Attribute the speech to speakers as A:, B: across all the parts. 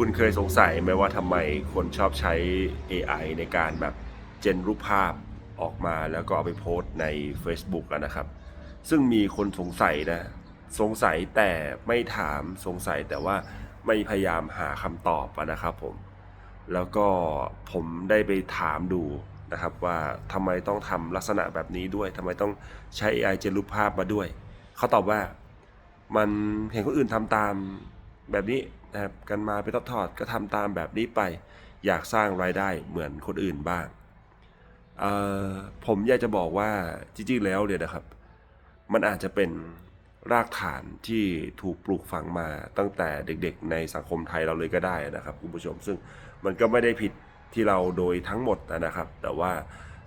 A: คุณเคยสงสัยไหมว่าทำไมคนชอบใช้ AI ในการแบบเจนรูปภาพออกมาแล้วก็เอาไปโพสต์ใน Facebook อะนะครับ ซึ่งมีคนสงสัยนะ สงสัยแต่ไม่ถามสงสัยแต่ว่าไม่พยายามหาคำตอบอะนะครับผม แล้วก็ผมได้ไปถามดูนะครับว่าทำไมต้องทำลักษณะแบบนี้ด้วยทำไมต้องใช้ AI เจนรูปภาพมาด้วย เขาตอบว่ามันเห็นคนอื่นทำตามแบบนี้ นะครับกันมาเป็นทอดก็ทำตามแบบนี้ไป อยากสร้างรายได้เหมือนคนอื่นบ้าง ผมอยากจะบอกว่าจริงๆแล้วเนี่ยนะครับ มันอาจจะเป็นรากฐานที่ถูกปลูกฝังมาตั้งแต่เด็กๆ ในสังคมไทยเราเลยก็ได้นะครับคุณผู้ชม ซึ่งมันก็ไม่ได้ผิดที่เราโดยทั้งหมดนะครับ แต่ว่า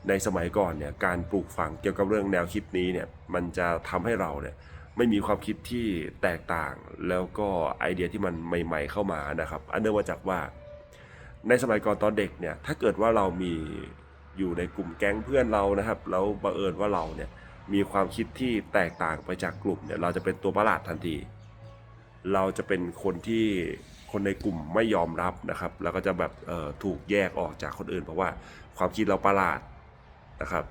A: ในสมัยก่อนเนี่ยการปลูกฝังเกี่ยวกับเรื่องแนวคิดนี้เนี่ยมันจะทำให้เราเนี่ย ไม่มีความคิดที่แตกต่าง แล้วก็ไอเดียที่มันใหม่ ๆ เข้ามานะครับ อันเนื่องมาจากว่า ในสมัยก่อนตอนเด็กเนี่ย ถ้าเกิดว่าเรามีอยู่ในกลุ่มแก๊งเพื่อนเรานะครับ แล้วบังเอิญว่าเราเนี่ยมีความคิดที่แตกต่างไปจากกลุ่มเนี่ย เราจะเป็นตัวประหลาดทันที เราจะเป็นคนที่คนในกลุ่มไม่ยอมรับนะครับ แล้วก็จะแบบเอ่อถูกแยกออกจากคนอื่น เพราะว่าความคิดเราประหลาดนะครับ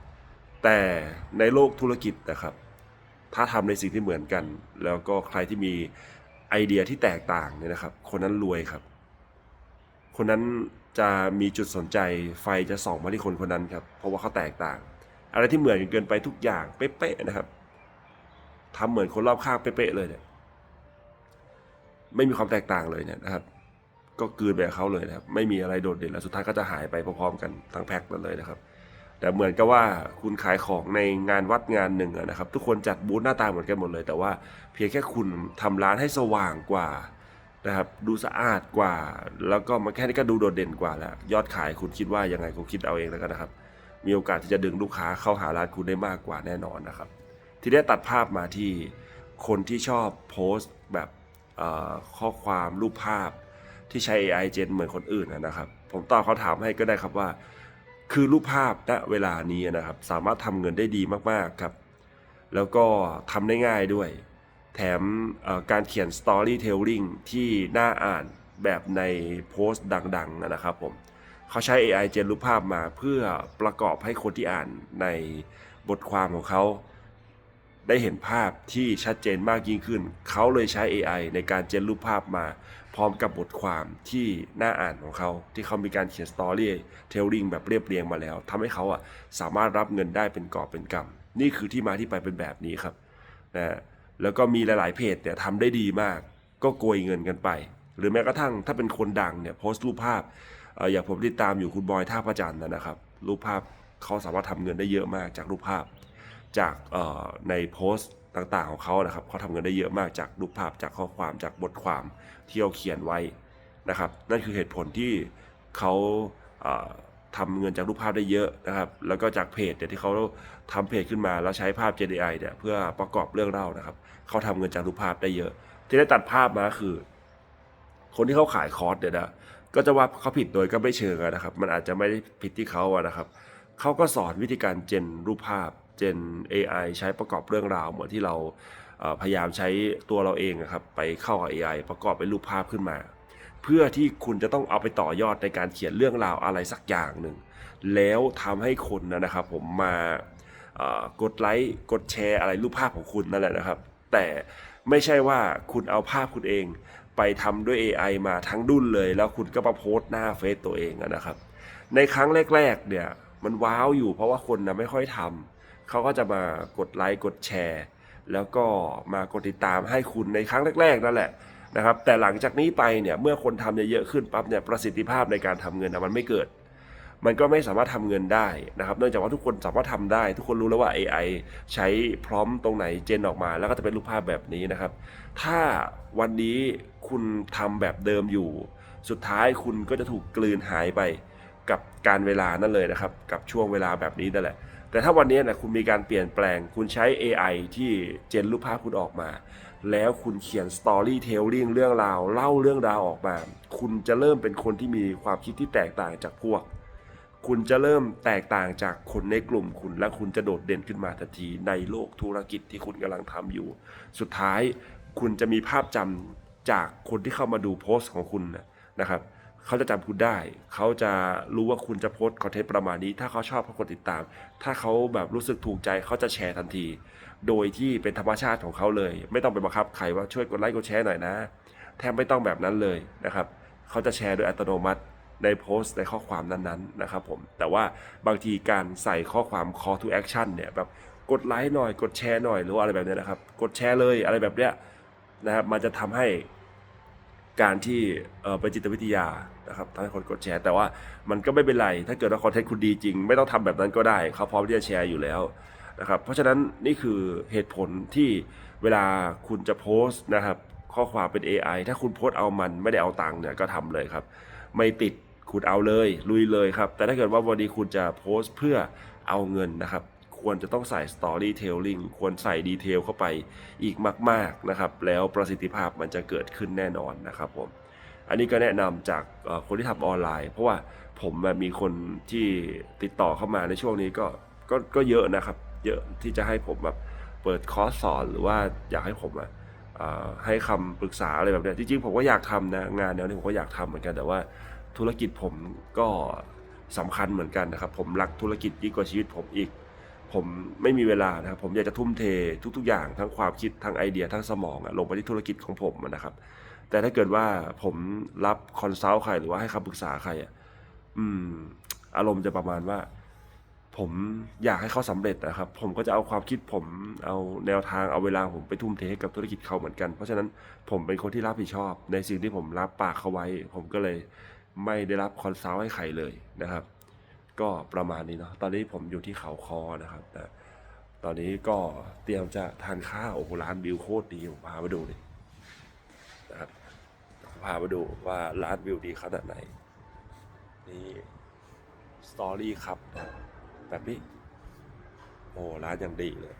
A: แต่ในโลกธุรกิจนะครับ ถ้าทำในสิ่งที่เหมือนกัน แล้วก็ใครที่มีไอเดียที่แตกต่างเนี่ยนะครับ คนนั้นรวยครับ คนนั้นจะมีจุดสนใจไฟจะส่องมาที่คนคนนั้นครับ เพราะว่าเขาแตกต่าง อะไรที่เหมือนกันเกินไปทุกอย่างเป๊ะๆนะครับทำเหมือนคนรอบข้างเป๊ะๆเลยเนี่ยไม่มีความแตกต่างเลยเนี่ยนะครับ ก็กืนไปเขาเลยนะครับ ไม่มีอะไรโดดเด่นแล้วสุดท้ายก็จะหายไปพร้อมๆกันทั้งแพ็คนั่นเลยนะครับ แต่เหมือนกับว่าคุณขายของในงานวัดงานหนึ่งนะครับ ทุกคนจัดบูธหน้าตาเหมือนกันหมดเลย แต่ว่าเพียงแค่คุณทำร้านให้สว่างกว่านะครับดูสะอาดกว่า แล้วก็มาแค่นี้ก็ดูโดดเด่นกว่าแล้วยอดขายคุณคิดว่ายังไงคุณคิดเอาเองแล้วกันนะครับ มีโอกาสที่จะดึงลูกค้าเข้าหาร้านคุณได้มากกว่าแน่นอนนะครับ ทีนี้ตัดภาพมาที่คนที่ชอบโพสต์แบบข้อความรูปภาพที่ใช้ AI เจนเหมือนคนอื่นนะครับ ผมตอบเขาถามให้ก็ได้ครับว่า คือรูปภาพณเวลานี้นะครับ สามารถทำเงินได้ดีมากๆครับ แล้วก็ทำได้ง่ายด้วย แถมการเขียน Storytelling ที่น่าอ่านแบบในโพสต์ดัง ๆ นะครับผมเขาใช้ AI เจนรูปภาพมาเพื่อประกอบให้คนที่อ่านในบทความของเขา ได้เห็นภาพที่ชัดเจนมากยิ่งขึ้น เขาเลยใช้ AI ในการเจนรูปภาพมา พร้อมกับบทความที่น่าอ่านของเขา ที่เขามีการเขียนสตอรี่เทลลิงแบบเรียบเรียงมาแล้วทำให้เขาอะสามารถรับเงินได้เป็นกอบเป็นกำนี่คือที่มาที่ไปเป็นแบบนี้ครับนะแล้วก็มีหลาย ๆ เพจเนี่ยทำได้ดีมาก ก็โกยเงินกันไป หรือแม้กระทั่งถ้าเป็นคนดังเนี่ยโพสต์รูปภาพออย่างผมติดตามอยู่คุณบอยท่าพระจันทร์นะนะครับรูปภาพเขาสามารถทำเงินได้เยอะมากจากรูปภาพ จากในโพสต์ต่างๆของเขานะครับเขาทำเงินได้เยอะมากจากรูปภาพจากข้อความจากบทความที่เขาเขียนไว้นะครับ นั่นคือเหตุผลที่เขาเอ่อทำเงินจากรูปภาพได้เยอะนะครับ แล้วก็จากเพจเนี่ยที่เขาทำเพจขึ้นมาแล้วใช้ภาพ JDI เนี่ยเพื่อประกอบเรื่องเล่านะครับเขาทำเงินจากรูปภาพได้เยอะ ที่ได้ตัดภาพมาคือ คนที่เขาขายคอร์สเนี่ยนะก็จะว่าเขาผิดโดยก็ไม่เชิงนะครับ มันอาจจะไม่ได้ผิดที่เขาอะนะครับเขาก็สอนวิธีการเจนรูปภาพ เจน AI ใช้ประกอบเรื่องราวเหมือนที่เราพยายามใช้ตัวเราเองอะครับไปเข้ากับ AI ประกอบเป็นรูปภาพขึ้นมา เพื่อที่คุณจะต้องเอาไปต่อยอดในการเขียนเรื่องราวอะไรสักอย่างหนึ่ง แล้วทำให้คนนะนะครับผมมากดไลค์กดแชร์อะไรรูปภาพของคุณนั่นแหละนะครับ แต่ไม่ใช่ว่าคุณเอาภาพคุณเอง ไปทำด้วย AI มาทั้งดุนเลย แล้วคุณก็มาโพสต์หน้าเฟซตัวเองนะครับ ในครั้งแรก ๆ เนี่ยมันว้าวอยู่เพราะว่าคนนะไม่ค่อยทำ เขาก็จะมากดไลค์กดแชร์ แล้วก็มากดติดตามให้คุณในครั้งแรกๆนั่นแหละนะครับแต่หลังจากนี้ไปเนี่ยเมื่อคนทำเยอะๆขึ้นปั๊บเนี่ยประสิทธิภาพในการทำเงินนะมันไม่เกิด มันก็ไม่สามารถทำเงินได้นะครับเนื่องจากว่าทุกคนสามารถทำได้ ทุกคนรู้แล้วว่า AI ใช้พร้อมตรงไหนเจนออกมา แล้วก็จะเป็นรูปภาพแบบนี้นะครับ ถ้าวันนี้คุณทำแบบเดิมอยู่ สุดท้ายคุณก็จะถูกกลืนหายไปกับการเวลานั่นเลยนะครับ กับช่วงเวลาแบบนี้นั่นแหละ แต่ถ้าวันนี้นะคุณมีการเปลี่ยนแปลง คุณใช้ AI ที่เจนรูปภาพคุณออกมา แล้วคุณเขียน storytelling เรื่องราว เล่าเรื่องราวออกมา คุณจะเริ่มเป็นคนที่มีความคิดที่แตกต่างจากพวก คุณจะเริ่มแตกต่างจากคนในกลุ่มคุณ และคุณจะโดดเด่นขึ้นมาทันทีในโลกธุรกิจที่คุณกำลังทำอยู่ สุดท้ายคุณจะมีภาพจำจากคนที่เข้ามาดูโพสต์ของคุณนะครับ เขาจะจำคุณได้ เขาจะรู้ว่าคุณจะโพสต์คอนเทนต์ประมาณนี้ ถ้าเขาชอบเขากดติดตาม ถ้าเขาแบบรู้สึกถูกใจเขาจะแชร์ทันที โดยที่เป็นธรรมชาติของเขาเลย ไม่ต้องไปบังคับใครว่าช่วยกดไลค์กดแชร์หน่อยนะ แทบไม่ต้องแบบนั้นเลยนะครับ เขาจะแชร์โดยอัตโนมัติในโพสต์ในข้อความนั้นๆนะครับผม แต่ว่าบางทีการใส่ข้อความ call to action เนี่ยแบบกดไลค์หน่อย กดแชร์หน่อยหรืออะไรแบบนี้นะครับ กดแชร์เลยอะไรแบบเนี้ยนะครับ มันจะทำให้ การที่เอ่อเป็นจิตวิทยานะครับทำให้คนกดแชร์ แต่ว่ามันก็ไม่เป็นไร ถ้าเกิดว่าคอนเทนต์คุณดีจริง ไม่ต้องทำแบบนั้นก็ได้ เขาพร้อมที่จะแชร์อยู่แล้วนะครับ เพราะฉะนั้นนี่คือเหตุผลที่เวลาคุณจะโพสต์นะครับ ข้อความเป็น AI ถ้าคุณโพสต์เอามันไม่ได้เอาตังค์เนี่ยก็ทำเลยครับ ไม่ติดคุณเอาเลย ลุยเลยครับ แต่ถ้าเกิดว่าวันนี้คุณจะโพสต์เพื่อเอาเงินนะครับ ควรจะต้องใส่ storytelling ควรใส่ดีเทลเข้าไปอีกมาก ๆนะครับ แล้วประสิทธิภาพมันจะเกิดขึ้นแน่นอนนะครับผมอันนี้ก็แนะนำจากคนที่ทำออนไลน์ เพราะว่าผมแบบมีคนที่ติดต่อเข้ามาในช่วงนี้ก็ก็ก็เยอะนะครับ เยอะที่จะให้ผมแบบเปิดคอร์สสอนหรือว่าอยากให้ผมอะให้คำปรึกษาอะไรแบบนี้จริงๆผมก็อยากทำนะงานแนวนี้ผมก็อยากทำเหมือนกันแต่ว่าธุรกิจผมก็สำคัญเหมือนกันนะครับ ผมรักธุรกิจยิ่งกว่าชีวิตผมอีก ผมไม่มีเวลานะครับผมอยากจะทุ่มเททุก ๆ อย่างทั้งความคิดทั้งไอเดียทั้งสมองลงไปที่ธุรกิจของผมนะครับ แต่ถ้าเกิดว่าผมรับคอนซัลท์ใครหรือว่าให้คำปรึกษาใครอะอืม อารมณ์จะประมาณว่า ผมอยากให้เขาสำเร็จนะครับ ผมก็จะเอาความคิดผมเอาแนวทางเอาเวลาผมไปทุ่มเทให้กับธุรกิจเขาเหมือนกัน เพราะฉะนั้นผมเป็นคนที่รับผิดชอบ ในสิ่งที่ผมรับปากเขาไว้ ผมก็เลยไม่ได้รับคอนซัลท์ให้ใครเลยนะครับ ก็ประมาณนี้เนาะตอนนี้ผมอยู่ที่เขาคอนะครับแต่ตอนนี้ก็เตรียมจะทานข้าวโอ้โหร้านวิวโคตรดีผมพาไปดูเลยนะครับพาไปดูว่าร้านวิวดีขนาดไหนนี่สตอรี่ครับแบบนี้โอ้ร้านอย่างดีเลย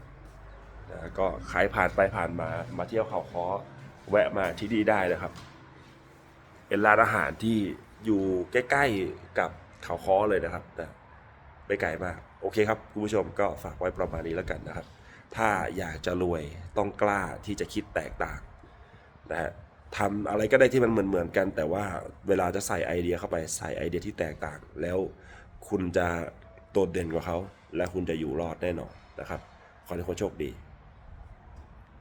A: นะก็ใครผ่านไปผ่านมามาเที่ยวเขาคอแวะมาที่นี่ได้นะครับ เป็นร้านอาหารที่อยู่ใกล้ ๆกับ เขาคอเลยนะครับแต่ไม่ไกลมาก โอเคครับคุณผู้ชมก็ฝากไว้ประมาณนี้แล้วกันนะครับ ถ้าอยากจะรวยต้องกล้าที่จะคิดแตกต่างนะฮะทำอะไรก็ได้ที่มันเหมือนๆกัน แต่ว่าเวลาจะใส่ไอเดียเข้าไปใส่ไอเดียที่แตกต่าง แล้วคุณจะโดดเด่นกว่าเขา และคุณจะอยู่รอดแน่นอนนะครับ ขอให้ทุกคนโชคดี